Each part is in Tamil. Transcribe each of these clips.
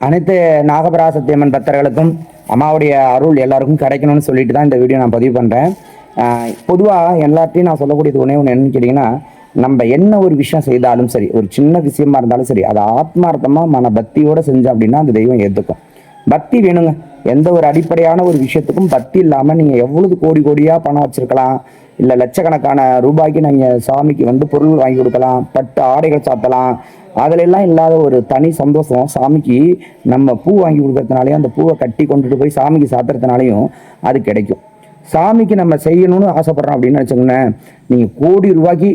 அனைத்து நாகபராசத்தியம்மன் பக்தர்களுக்கும் அம்மாவுடைய அருள் எல்லாருக்கும் கிடைக்கணும்னு சொல்லிட்டு தான் இந்த வீடியோ நான் பதிவு பண்ணுறேன் பொதுவாக எல்லாத்தையும் நான் சொல்லக்கூடியது ஒன்றே ஒன்று என்னன்னு கேட்டிங்கன்னா நம்ம என்ன ஒரு விஷயம் செய்தாலும் சரி ஒரு சின்ன விஷயமா இருந்தாலும் சரி அதை ஆத்மார்த்தமாக மன பக்தியோடு செஞ்சோம் அப்படின்னா அந்த தெய்வம் ஏற்றுக்கும் பக்தி வேணுங்க. எந்த ஒரு அடிப்படையான ஒரு விஷயத்துக்கும் பக்தி இல்லாமல் நீங்கள் எவ்வளவு கோடி கோடியாக பணம் வச்சுருக்கலாம். இல்லை லட்சக்கணக்கான ரூபாய்க்கு நீங்கள் சாமிக்கு வந்து பொருள் வாங்கி கொடுக்கலாம். பட்டு ஆடைகள் சாத்தலாம். அதிலெல்லாம் இல்லாத ஒரு தனி சந்தோஷம் சாமிக்கு நம்ம பூ வாங்கி கொடுக்கறதுனாலையும் அந்த பூவை கட்டி கொண்டுட்டு போய் சாமிக்கு சாத்துறதுனாலையும் அது கிடைக்கும். சாமிக்கு நம்ம செய்யணும்னு ஆசைப்பட்றோம் அப்படின்னு வச்சுக்கோங்களேன். நீங்கள் கோடி ரூபாய்க்கு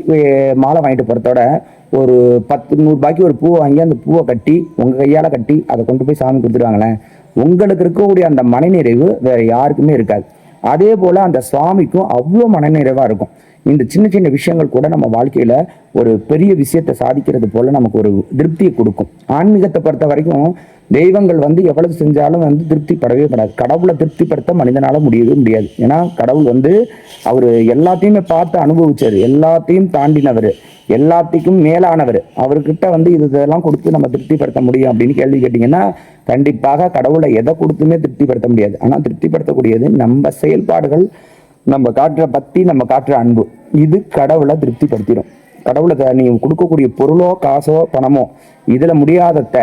மாலை வாங்கிட்டு போகிறதோட ஒரு பத்து நூறுரூபாய்க்கு ஒரு பூவை வாங்கி அந்த பூவை கட்டி உங்கள் கையால் கட்டி அதை கொண்டு போய் சாமி கொடுத்துருவாங்களேன் உங்களுக்கு இருக்கக்கூடிய அந்த மனநிறைவு வேற யாருக்குமே இருக்காது. அதே போல் அந்த சுவாமிக்கும் அவ்வளோ மனநிறைவாக இருக்கும். இந்த சின்ன சின்ன விஷயங்கள் கூட நம்ம வாழ்க்கையில் ஒரு பெரிய விஷயத்தை சாதிக்கிறது போல் நமக்கு ஒரு திருப்தியை கொடுக்கும். ஆன்மீகத்தை பொறுத்த வரைக்கும் தெய்வங்கள் வந்து எவ்வளவு செஞ்சாலும் வந்து திருப்திப்படவே படாது. கடவுளை திருப்திப்படுத்த மனிதனால முடியவே முடியாது. ஏன்னா கடவுள் வந்து அவர் எல்லாத்தையுமே பார்த்து அனுபவிச்சார். எல்லாத்தையும் தாண்டினவர். எல்லாத்துக்கும் மேலானவர். அவர்கிட்ட வந்து இது இதெல்லாம் கொடுத்து நம்ம திருப்திப்படுத்த முடியும் அப்படின்னு கேள்வி கேட்டிங்கன்னா கண்டிப்பாக கடவுளை எதை கொடுத்துமே திருப்திப்படுத்த முடியாது. ஆனால் திருப்திப்படுத்தக்கூடியது நம்ம செயல்பாடுகள் நம்ம காட்டுற பக்தி நம்ம காட்டுற அன்பு. இது கடவுளை திருப்திப்படுத்திடும். கடவுளை நீ கொடுக்கக்கூடிய பொருளோ காசோ பணமோ இதில் முடியாதத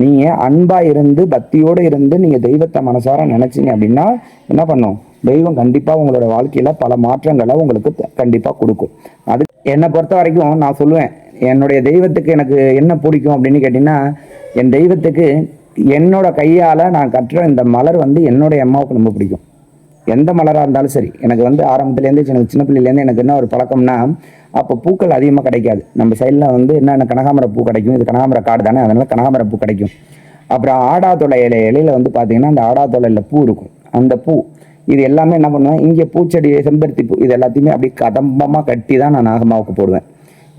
நீங்கள் அன்பாக இருந்து பக்தியோடு இருந்து நீங்கள் தெய்வத்தை மனசார நினச்சிங்க அப்படின்னா என்ன பண்ணும்? தெய்வம் கண்டிப்பாக உங்களோட வாழ்க்கையில் பல மாற்றங்களை உங்களுக்கு கண்டிப்பாக கொடுக்கும். அது என்னை பொறுத்த வரைக்கும் நான் சொல்லுவேன் என்னுடைய தெய்வத்துக்கு எனக்கு என்ன பிடிக்கும் அப்படின்னு கேட்டிங்கன்னா என் தெய்வத்துக்கு என்னோட கையால் நான் கட்டுற இந்த மலர் வந்து என்னுடைய அம்மாவுக்கு ரொம்ப பிடிக்கும். எந்த மலராக இருந்தாலும் சரி எனக்கு வந்து ஆரம்பத்துலேருந்து சின்ன சின்ன பிள்ளையிலேருந்து எனக்கு என்ன ஒரு பழக்கம்னா அப்போ பூக்கள் அதிகமாக கிடைக்காது. நம்ம சைடில் வந்து என்ன கனகாமர பூ கிடைக்கும் இது கனகாமர காடு தானே அதனால் கனகாமர பூ கிடைக்கும். அப்புறம் ஆடாத்தொலை இலை இலையில வந்து பார்த்திங்கன்னா அந்த ஆடாத்தொலையில் பூ இருக்கும். அந்த பூ இது எல்லாமே என்ன பண்ணுவேன்? இங்கே பூச்செடி செம்பருத்தி பூ இது எல்லாத்தையுமே அப்படியே கதம்பமாக கட்டி தான் நான் நாகமாவுக்கு போடுவேன்.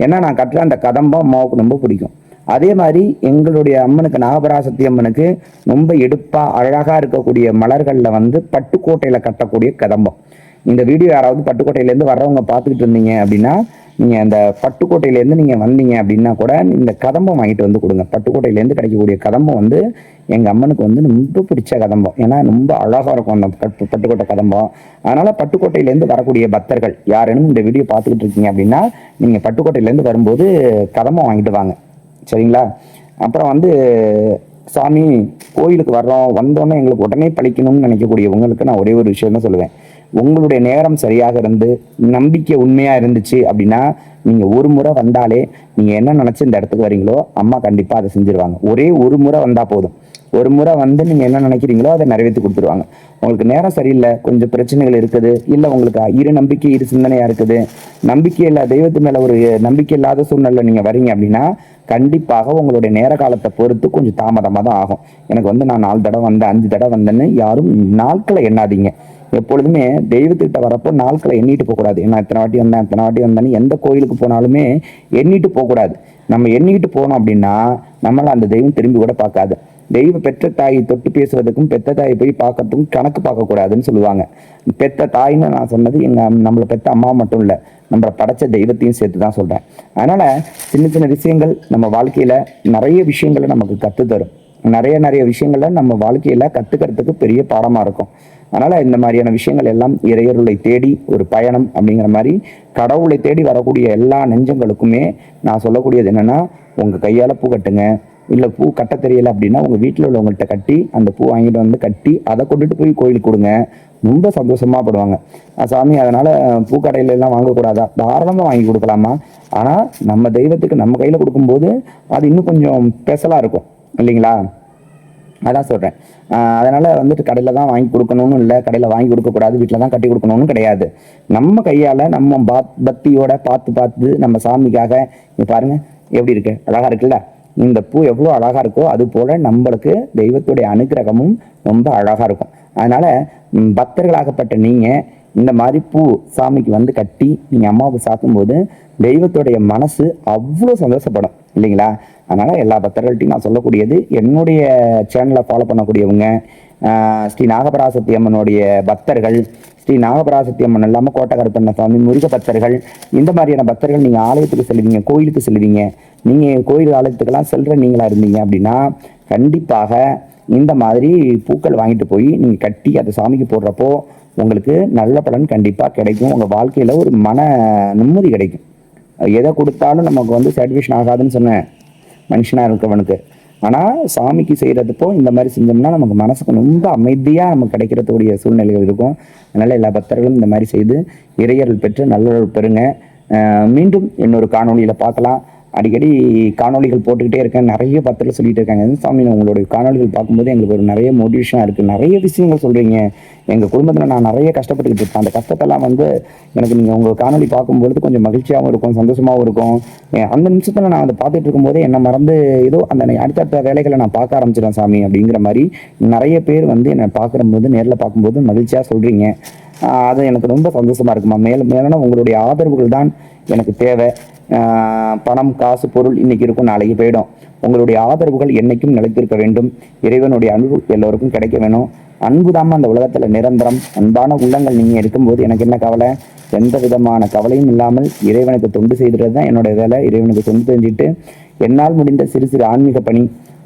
ஏன்னா நான் கட்டுற அந்த கதம்பம் அம்மாவுக்கு ரொம்ப பிடிக்கும். அதே மாதிரி எங்களுடைய அம்மனுக்கு நாகபராசக்தி அம்மனுக்கு ரொம்ப எடுப்பாக அழகாக இருக்கக்கூடிய மலர்களில் வந்து பட்டுக்கோட்டையில் கட்டக்கூடிய கதம்பம். இந்த வீடியோ யாராவது பட்டுக்கோட்டையிலேருந்து வர்றவங்க பார்த்துக்கிட்டு இருந்தீங்க அப்படின்னா நீங்கள் அந்த பட்டுக்கோட்டையிலேருந்து நீங்கள் வந்தீங்க அப்படின்னா கூட இந்த கதம்பம் வாங்கிட்டு வந்து கொடுங்க. பட்டுக்கோட்டையிலேருந்து கிடைக்கக்கூடிய கதம்பம் வந்து எங்கள் அம்மனுக்கு வந்து ரொம்ப பிடிச்ச கதம்பம். ஏன்னா ரொம்ப அழகாக இருக்கும் அந்த பட்டு பட்டுக்கோட்டை கதம்பம். அதனால் பட்டுக்கோட்டையிலேருந்து வரக்கூடிய பக்தர்கள் யாரேனும் இந்த வீடியோ பார்த்துக்கிட்டு இருக்கீங்க அப்படின்னா நீங்கள் பட்டுக்கோட்டையிலேருந்து வரும்போது கதம்பம் வாங்கிட்டு வாங்க. சரிங்களா? அப்புறம் வந்து சாமி கோயிலுக்கு வர்றோம். வந்தோன்னே எங்களுக்கு உடனே பழிக்கணும்னு நினைக்கக்கூடிய உங்களுக்கு நான் ஒரே ஒரு விஷயம் தான் சொல்லுவேன். உங்களுடைய நேரம் சரியாக இருந்து நம்பிக்கை உண்மையாக இருந்துச்சு அப்படின்னா நீங்கள் ஒரு முறை வந்தாலே நீங்கள் என்ன நினச்சி இந்த இடத்துக்கு வரீங்களோ அம்மா கண்டிப்பாக அதை செஞ்சுருவாங்க. ஒரே ஒரு முறை வந்தால் போதும். ஒரு முறை வந்து நீங்கள் என்ன நினைக்கிறீங்களோ அதை நிறைவேற்றி கொடுத்துருவாங்க. உங்களுக்கு நேரம் சரியில்லை கொஞ்சம் பிரச்சனைகள் இருக்குது இல்லை உங்களுக்கு இரு நம்பிக்கை இரு சிந்தனையாக இருக்குது நம்பிக்கை இல்லை தெய்வத்து மேலே ஒரு நம்பிக்கை இல்லாத சூழ்நிலை நீங்கள் வரீங்க அப்படின்னா கண்டிப்பாக உங்களுடைய நேர காலத்தை பொறுத்து கொஞ்சம் தாமதமாக தான் ஆகும். எனக்கு வந்து நான் நாலு தடவை வந்தேன் அஞ்சு தடவை வந்தேன்னு யாரும் நாட்களை எண்ணாதீங்க. எப்பொழுதுமே தெய்வத்துக்கிட்ட வரப்போ நாட்களை எண்ணிட்டு போகக்கூடாது. நான் இத்தனை வாட்டி வந்தேன் இத்தனை வாட்டி வந்தேன்னு எந்த கோயிலுக்கு போனாலுமே எண்ணிட்டு போகக்கூடாது. நம்ம எண்ணிக்கிட்டு போனோம் அப்படின்னா நம்மளை அந்த தெய்வம் திரும்பி கூட பார்க்காது. தெய்வ பெற்ற தாயை தொட்டு பேசுறதுக்கும் பெத்த தாயை போய் பார்க்கறதுக்கும் கணக்கு பார்க்கக்கூடாதுன்னு சொல்லுவாங்க. பெத்த தாய்ன்னு நான் சொன்னது எங்கள் நம்மளை பெத்த அம்மா மட்டும் இல்லை நம்மளை படைச்ச தெய்வத்தையும் சேர்த்து தான் சொல்கிறேன் அதனால் சின்ன சின்ன விஷயங்கள் நம்ம வாழ்க்கையில் நிறைய விஷயங்களை நமக்கு கற்றுத் தரும் நிறைய நிறைய விஷயங்களை நம்ம வாழ்க்கையில் கற்றுக்கிறதுக்கு பெரிய பாடமாக இருக்கும். அதனால் இந்த மாதிரியான விஷயங்கள் எல்லாம் இறையருளை தேடி ஒரு பயணம் அப்படிங்கிற மாதிரி கடவுளை தேடி வரக்கூடிய எல்லா நெஞ்சங்களுக்குமே நான் சொல்லக்கூடியது என்னென்னா உங்கள் கையால் பூ கட்டுங்க. இல்லை பூ கட்ட தெரியல அப்படின்னா உங்கள் வீட்டில் உள்ளவங்கள்ட்ட கட்டி அந்த பூ வாங்கிட்டு வந்து கட்டி அதை கொண்டுட்டு போய் கோயிலுக்கு கொடுங்க. ரொம்ப சந்தோஷமா படுவாங்க. சாமி அதனால் பூக்கடையில எல்லாம் வாங்கக்கூடாதா? தாராளமாக வாங்கி கொடுக்கலாமா? ஆனால் நம்ம தெய்வத்துக்கு நம்ம கையில் கொடுக்கும்போது அது இன்னும் கொஞ்சம் ஸ்பெஷலாக இருக்கும். இல்லைங்களா? அதான் சொல்கிறேன் அதனால் வந்துட்டு கடையில் தான் வாங்கி கொடுக்கணும்னு இல்லை கடையில் வாங்கி கொடுக்கக்கூடாது வீட்டில் தான் கட்டி கொடுக்கணும்னு கிடையாது. நம்ம கையால் நம்ம பாத் பக்தியோட பார்த்து பார்த்து நம்ம சாமிக்காக இங்க பாருங்க எப்படி இருக்கு? அழகாக இருக்குல்ல? இந்த பூ எவ்வளோ அழகாக இருக்கோ அது போல் நம்மளுக்கு தெய்வத்துடைய அனுக்கிரகமும் ரொம்ப அழகாக இருக்கும். அதனால் பக்தர்களாகப்பட்ட நீங்கள் இந்த மாதிரி பூ சாமிக்கு வந்து கட்டி நீங்கள் அம்மாவுக்கு சாத்தும்போது தெய்வத்துடைய மனசு அவ்வளோ சந்தோஷப்படும் இல்லைங்களா? அதனால் எல்லா பக்தர்கள்ட்டையும் நான் சொல்லக்கூடியது என்னுடைய சேனலை ஃபாலோ பண்ணக்கூடியவங்க ஸ்ரீ நாகபராசக்தி அம்மனுடைய பக்தர்கள் ஸ்ரீ நாகபராசக்தி அம்மன் இல்லாமல் கோட்டகருப்பண்ண சுவாமி முருக பக்தர்கள் இந்த மாதிரியான பக்தர்கள் நீங்கள் ஆலயத்துக்கு செல்வீங்க கோயிலுக்கு செல்வீங்க நீங்கள் கோயில் ஆலயத்துக்கெல்லாம் செல்கிற நீங்களாக இருந்தீங்க அப்படின்னா கண்டிப்பாக இந்த மாதிரி பூக்கள் வாங்கிட்டு போய் நீங்கள் கட்டி அதை சாமிக்கு போடுறப்போ உங்களுக்கு நல்ல பலன் கண்டிப்பாக கிடைக்கும். உங்கள் வாழ்க்கையில் ஒரு மன நிம்மதி கிடைக்கும். எதை கொடுத்தாலும் நமக்கு வந்து சாட்டிஸ்ஃபேஷன் ஆகாதுன்னு சொன்னேன். மனுஷனாக இருக்கவனுக்கு. ஆனால் சாமிக்கு செய்கிறதுப்போ இந்த மாதிரி செஞ்சோம்னா நமக்கு மனசுக்கு ரொம்ப அமைதியாக நமக்கு கிடைக்கிறதுக்கூடிய சூழ்நிலைகள் இருக்கும். அதனால் எல்லா பக்தர்களும் இந்த மாதிரி செய்து இறையர்கள் பெற்று நல்ல பெறுங்க. அஹ் மீண்டும் இன்னொரு காணொலியில் பார்க்கலாம். அடிக்கடி காணொளிகள் போட்டுக்கிட்டே இருக்கேன். நிறைய பத்திரில் சொல்லிட்டு இருக்காங்க. சாமி உங்களுடைய காணொளிகள் பார்க்கும்போது எங்களுக்கு ஒரு நிறைய மோட்டிவேஷனாக இருக்குது நிறைய விஷயங்கள் சொல்கிறீங்க எங்கள் குடும்பத்தில் நான் நிறைய கஷ்டப்பட்டுக்கிட்டு இருப்பேன். அந்த கஷ்டத்தெல்லாம் வந்து எனக்கு நீங்கள் உங்கள் காணொளி பார்க்கும்பொழுது கொஞ்சம் மகிழ்ச்சியாகவும் இருக்கும் சந்தோஷமாகவும் இருக்கும். அந்த நிமிஷத்தில் நான் அதை பார்த்துட்டு இருக்கும்போது என்னை மறந்து ஏதோ அந்த அடுத்தடுத்த வேலைகளை நான் பார்க்க ஆரம்பிச்சிடேன் சாமி அப்படிங்கிற மாதிரி நிறைய பேர் வந்து என்னை பார்க்குறம்போது நேரில் பார்க்கும்போது மகிழ்ச்சியாக சொல்கிறீங்க அது எனக்கு ரொம்ப சந்தோஷமாக இருக்குமா? மேலும் மேலும் உங்களுடைய ஆதரவுகள் தான் எனக்கு தேவை. பணம் காசு பொருள் இன்னைக்கு இருக்கும் நாளைக்கு போயிடும். உங்களுடைய ஆதரவுகள் என்றைக்கும் நிலைத்திருக்க வேண்டும். இறைவனுடைய அன்பு எல்லோருக்கும் கிடைக்க வேணும். அன்பு அந்த உலகத்தில் நிரந்தரம். அன்பான உள்ளங்கள் நீங்கள் இருக்கும்போது எனக்கு என்ன கவலை? எந்த விதமான கவலையும் இல்லாமல் இறைவனுக்கு தொண்டு செய்துறது தான் என்னோட வேலை. இறைவனுக்கு தொண்டு செஞ்சுட்டு என்னால் முடிந்த சிறு சிறு ஆன்மீக பணி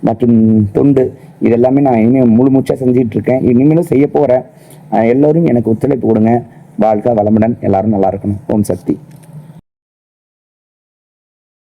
மற்றும் தொண்டு இதெல்லாமே நான் இனிமேல் முழு மூச்சாக செஞ்சிட்டு இருக்கேன். இனிமேலும் செய்ய போகிறேன் எல்லோரும் எனக்கு ஒத்துழைப்பு கொடுங்க. வாழ்க்கை வளமுடன். எல்லாரும் நல்லா இருக்கணும். ஓம் சக்தி.